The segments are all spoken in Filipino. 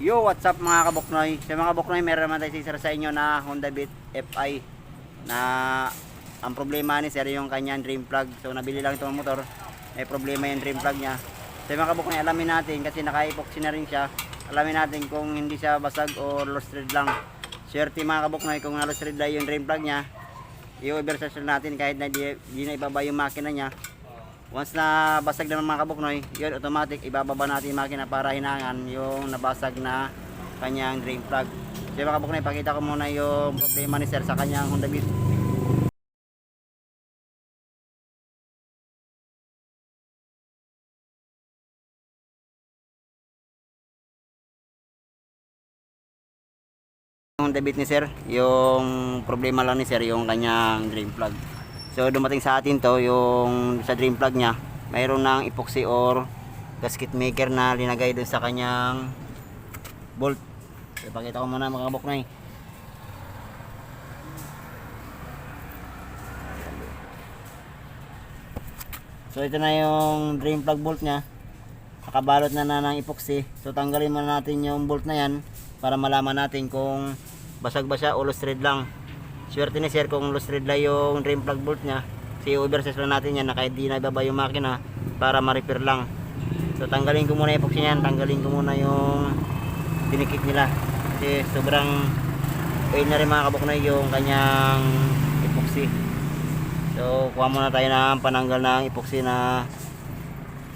Yo, what's up mga kabuknoy? Sa mga kabuknoy, meron naman tayo sisira sa inyo na Honda Beat FI na ang problema ni sir yung kanyang dream plug. So nabili lang itong motor, may problema yung dream plug niya. Sa mga kabuknoy, alamin natin kasi naka-epoxy na rin siya. Alamin natin kung hindi siya basag o lost thread lang. Swerte mga kabuknoy kung na lost thread lang yung dream plug niya. I-oversearch natin kahit na di, di na ibaba yung makina niya. Once na basag na mga kabuknoy, yun automatic ibababa natin yung makina para hinangan yung nabasag na kanyang drain plug. So mga kabuknoy, pakita ko muna yung problema ni sir sa kanyang Honda Beat. Honda Beat ni sir, yung problema lang ni sir yung kanyang drain plug. So dumating sa atin to yung sa dream plug niya, mayroon ng epoxy or gasket maker na linagay dun sa kanyang bolt. Ipakita ko muna mga kabuknoy. So ito na yung drain plug bolt niya. Nakabalot na na ng epoxy. So tanggalin muna natin yung bolt na yan para malaman natin kung basag ba siya o thread lang. Swerte ni sir kung loose thread lang yung drain plug bolt niya. Kasi overseas lang natin yan na kahit di na ibaba yung makina para ma-repair lang. So tanggalin ko muna yung epoxy niyan, tanggalin ko muna yung dinikit nila. Kasi sobrang oil na rin mga kabuknoy yung kanyang epoxy. So kuha muna tayo ng pananggal ng epoxy na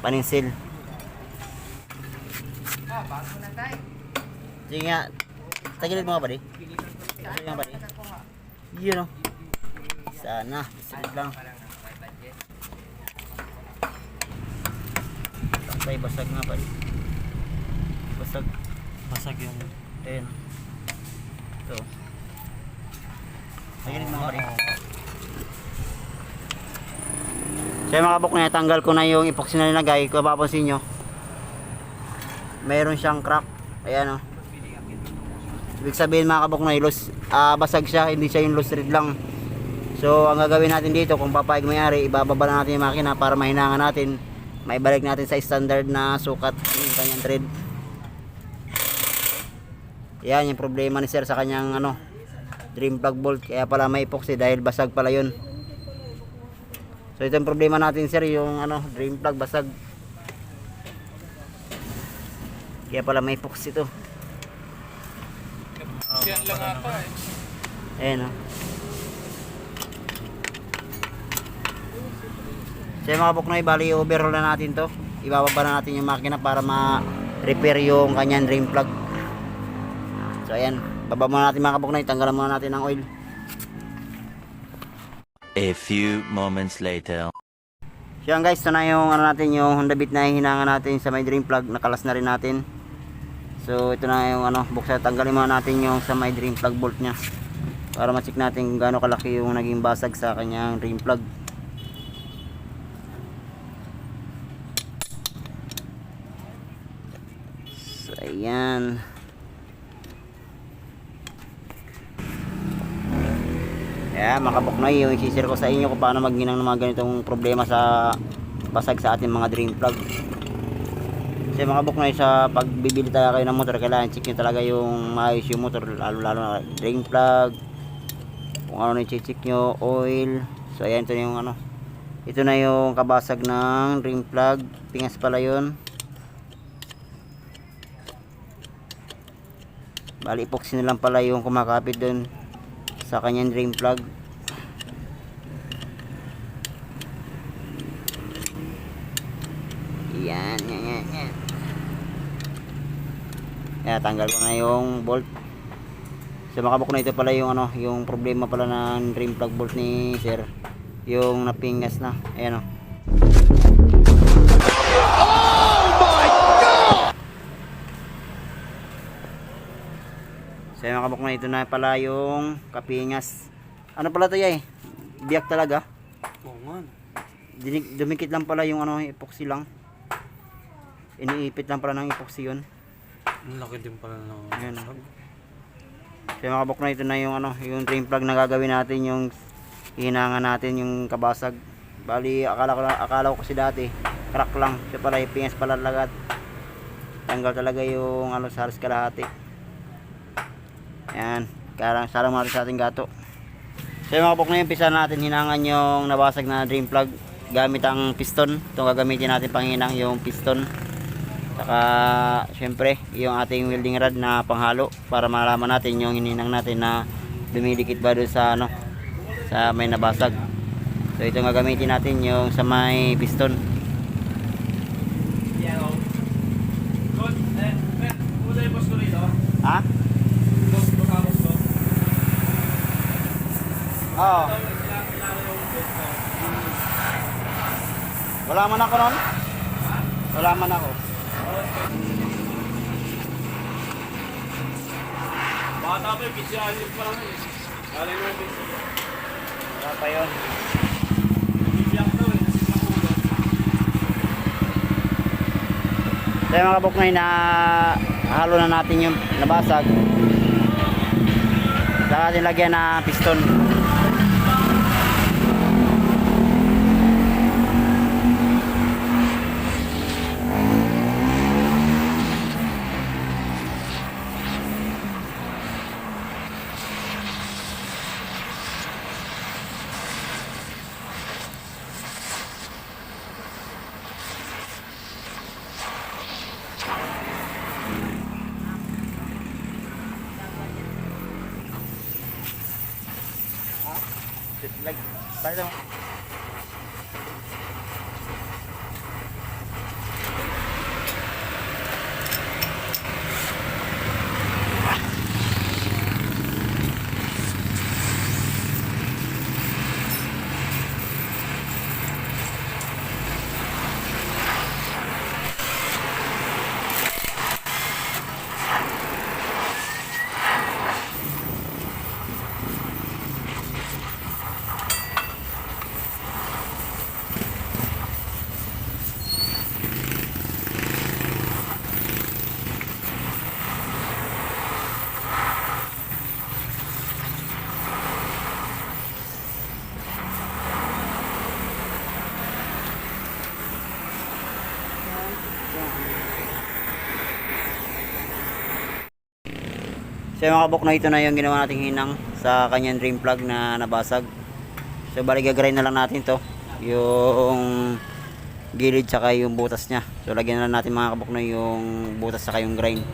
paninsil. Sige nga, tagilid mo nga ba di? Tagilid nga ba di? Yun o. Sana, isilid lang. Tayo basag nga ba? Basag. Basag yung... Ayun. Ito. Nga ba di? So yung mga kabuk na tanggal ko na yung epoxy na nilagay. Kung mapapansin nyo, mayroon siyang crack. Ayan o. Ibig sabihin mga kabuk na loose, ah, basag siya, hindi siya yung loose thread lang. So ang gagawin natin dito, kung papayag mayari, ibababa na natin yung makina para mahinangan natin. Maibalik natin sa standard na sukat yung kanyang thread. Yan yung problema ni sir sa kanyang ano, dream plug bolt. Kaya pala may epoxy dahil basag pala yun. So ito yung problema natin sir, yung ano, drain plug basag. Kaya pala may epoxy to. Yan lang ata eh. Ayan o. So yung mga buknoy, bali overhaul na natin to. Ibababa na natin yung makina para ma-repair yung kanyang drain plug. So ayan, baba muna natin mga kabuknoy, tanggalan muna natin ng oil. A few moments later. So yan guys, ito na yung ano natin, yung Honda Beat na hinangan natin sa may drain plug, nakalas na rin natin. So ito na yung ano, buksan, tanggalin muna natin yung sa may drain plug bolt niya. Para ma-check natin kung gaano kalaki yung naging basag sa kanyang drain plug. So ayan. Kaya makabok na yung isisir ko sa inyo kung paano magginang ng mga ganitong problema sa basag sa ating mga drain plug. Kasi mga buknoy sa pagbibili talaga kayo ng motor, kailangan check nyo talaga yung maayos yung motor, lalo lalo na drain plug, kung ano na check nyo, oil. So ayan, ito yung ano, ito na yung kabasag ng drain plug, pingas pala yun. Bali epoxy na lang pala yung kumakapit dun sa kanyang drain plug. Yan, yan, yan. Kaya tanggal ko na yung bolt. So makabuk na ito pala yung ano, yung problema pala ng drain plug bolt ni sir. Yung napingas na. Ayan o. So yung makabuk na ito na pala yung kapingas. Ano pala to yay? Biyak talaga. Oo nga. Dumikit lang pala yung ano, epoxy lang. Iniipit lang pala ng epoxy yun. Ang laki din pala ng Ayan. basag. So mga kabuk na ito na yung ano, yung drain plug na gagawin natin yung hinangan natin yung kabasag. Bali akala ko akala ko kasi dati crack lang. Siya pala ipingas pala lagat. tanggal talaga yung ano sa halos kalahati yan karang salang natin sa ating gato so yung mga bok na yun pisa natin hinangan yung nabasag na drain plug gamit ang piston itong gagamitin natin panghinang yung piston saka syempre yung ating welding rod na panghalo para malaman natin yung hininang natin na dumidikit ba doon sa ano sa may nabasag so ito nga gagamitin natin yung sa may piston ha? Oo. Wala man ako nun? Wala man ako. Bata pa yung pisyalis pa lang eh. Galing mo yung Wala pa yun. Daw eh. Mga kabok na na halo na natin yung nabasag. Saka natin lagyan na piston. Lag, tayo mo. So mga kabok na ito na yung ginawa nating hinang sa kanyang drain plug na nabasag. So bali gagrind na lang natin to yung gilid saka yung butas niya. So lagyan na lang natin mga kabok na yung butas saka yung grind.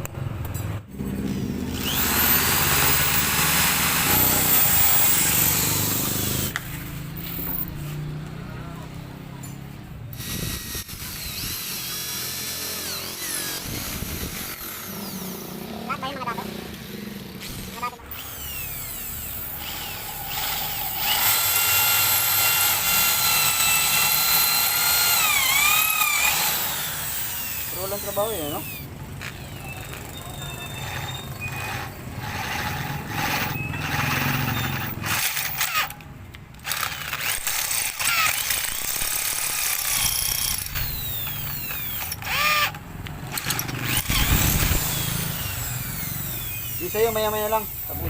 Trabaho yun, no? Di sa'yo, maya-maya lang. Tapos.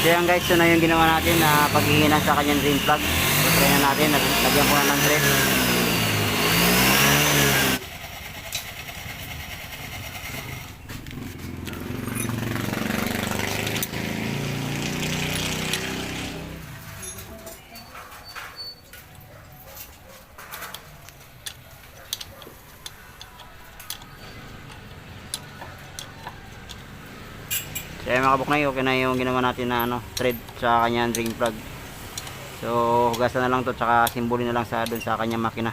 So yan guys, so na yung ginawa natin na paghihinang sa kanyang drain plug. So try na natin, Lag- lagyan ko na ng thread. So yan mga kabuknay, okay na yung ginawa natin na ano, thread sa kanyang drain plug. So hugasan na lang to tsaka simbolin na lang sa doon sa kanyang makina.